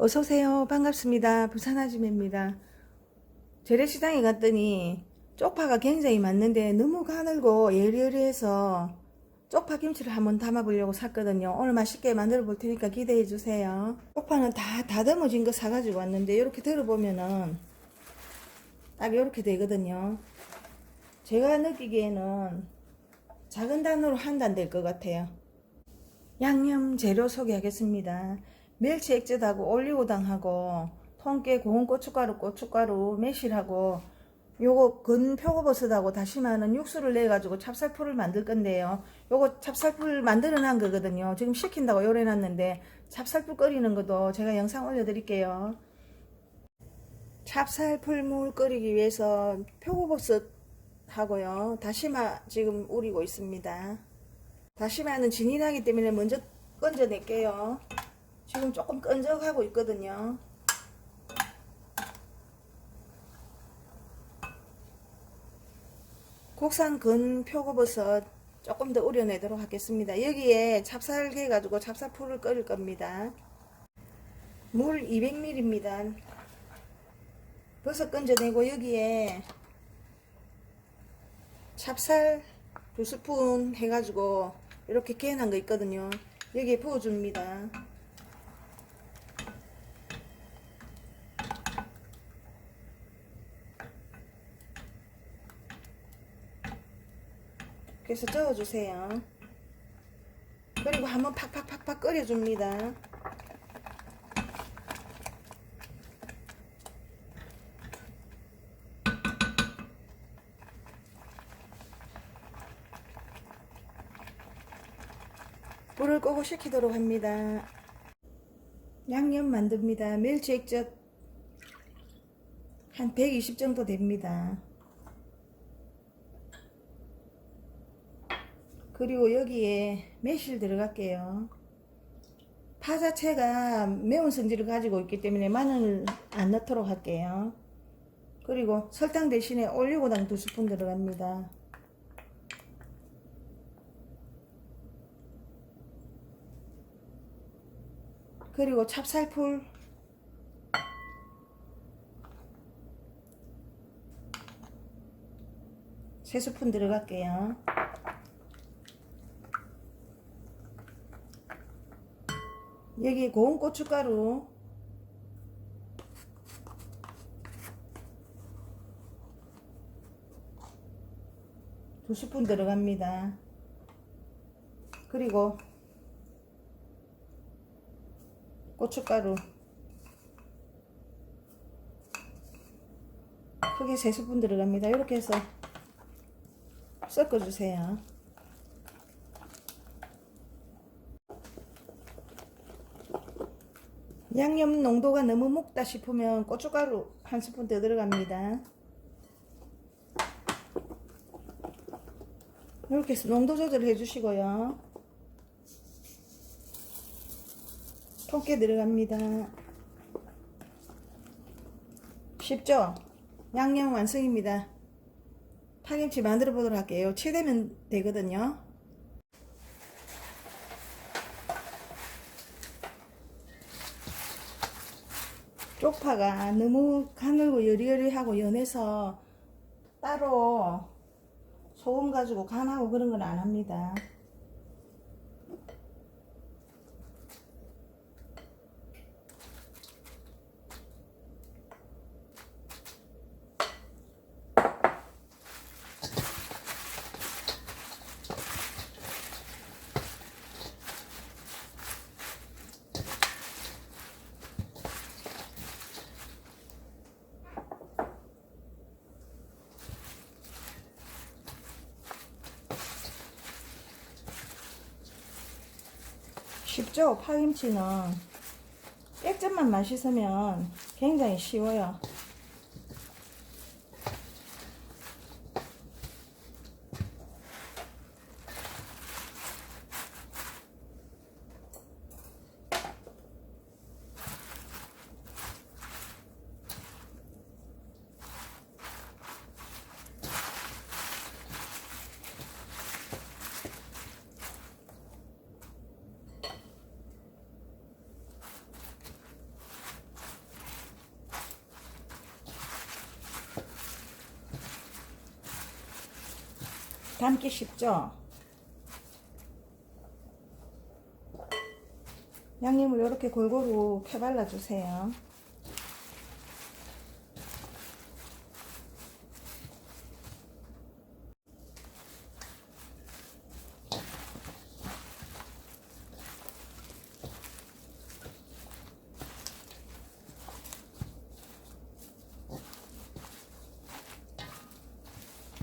어서오세요. 반갑습니다. 부산 아줌입니다. 재래시장에 갔더니 쪽파가 굉장히 많는데 너무 가늘고 예리예리해서 쪽파 김치를 한번 담아보려고 샀거든요. 오늘 맛있게 만들어 볼 테니까 기대해 주세요. 쪽파는 다 다듬어진 거 사가지고 왔는데 이렇게 들어보면은 딱 이렇게 되거든요. 제가 느끼기에는 작은 단으로 한 단 될 것 같아요. 양념 재료 소개하겠습니다. 멸치 액젓하고 올리고당하고 통깨 고운 고춧가루 고춧가루 매실하고 요거 근 표고버섯하고 다시마는 육수를 내 가지고 찹쌀풀을 만들 건데요. 요거 찹쌀풀 만들어 놓은 거거든요. 지금 시킨다고 요래 놨는데 찹쌀풀 끓이는 것도 제가 영상 올려 드릴게요. 찹쌀풀물 끓이기 위해서 표고버섯 하고요. 다시마 지금 우리고 있습니다. 다시마는 진이 나기 때문에 먼저 건져 낼게요. 지금 조금 끈적하고 있거든요. 국산 근 표고버섯 조금 더 우려내도록 하겠습니다. 여기에 찹쌀게 해가지고 찹쌀풀을 끓일 겁니다. 물 200ml입니다. 버섯 건져내고 여기에 찹쌀 두 스푼 해가지고 이렇게 개난 거 있거든요. 여기에 부어줍니다. 그래서 저어주세요. 그리고 한번 팍팍팍팍 끓여줍니다. 불을 끄고 식히도록 합니다. 양념 만듭니다. 멸치 액젓 한 120 정도 됩니다. 그리고 여기에 매실 들어갈게요. 파 자체가 매운 성질을 가지고 있기 때문에 마늘 안 넣도록 할게요. 그리고 설탕 대신에 올리고당 두 스푼 들어갑니다. 그리고 찹쌀풀 세 스푼 들어갈게요. 여기 고운 고춧가루 두 스푼 들어갑니다. 그리고 고춧가루 크게 세 스푼 들어갑니다. 이렇게 해서 섞어주세요. 양념 농도가 너무 묵다 싶으면 고춧가루 한 스푼 더 들어갑니다. 이렇게 해서 농도 조절해 주시고요. 통깨 들어갑니다. 쉽죠? 양념 완성입니다. 파김치 만들어 보도록 할게요. 치대면 되거든요. 쪽파가 너무 가늘고 여리여리하고 연해서 따로 소금 가지고 간하고 그런 건 안 합니다. 쉽죠? 파김치는 액젓만 맛있으면 굉장히 쉬워요. 담기 쉽죠? 양념을 이렇게 골고루 펴발라 주세요.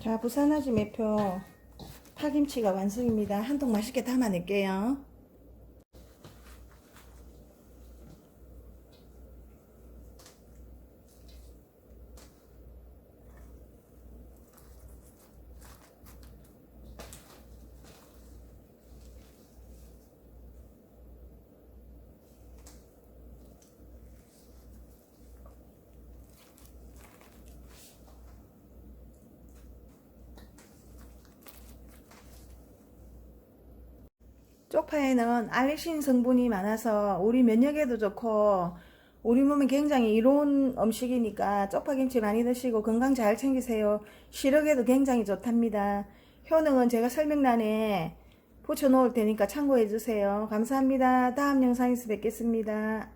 자, 부산아지 매표 파김치가 완성입니다. 한 통 맛있게 담아낼게요. 쪽파에는 알레신 성분이 많아서 우리 면역에도 좋고 우리 몸에 굉장히 이로운 음식이니까 쪽파김치 많이 드시고 건강 잘 챙기세요. 시력에도 굉장히 좋답니다. 효능은 제가 설명란에 붙여놓을 테니까 참고해 주세요. 감사합니다. 다음 영상에서 뵙겠습니다.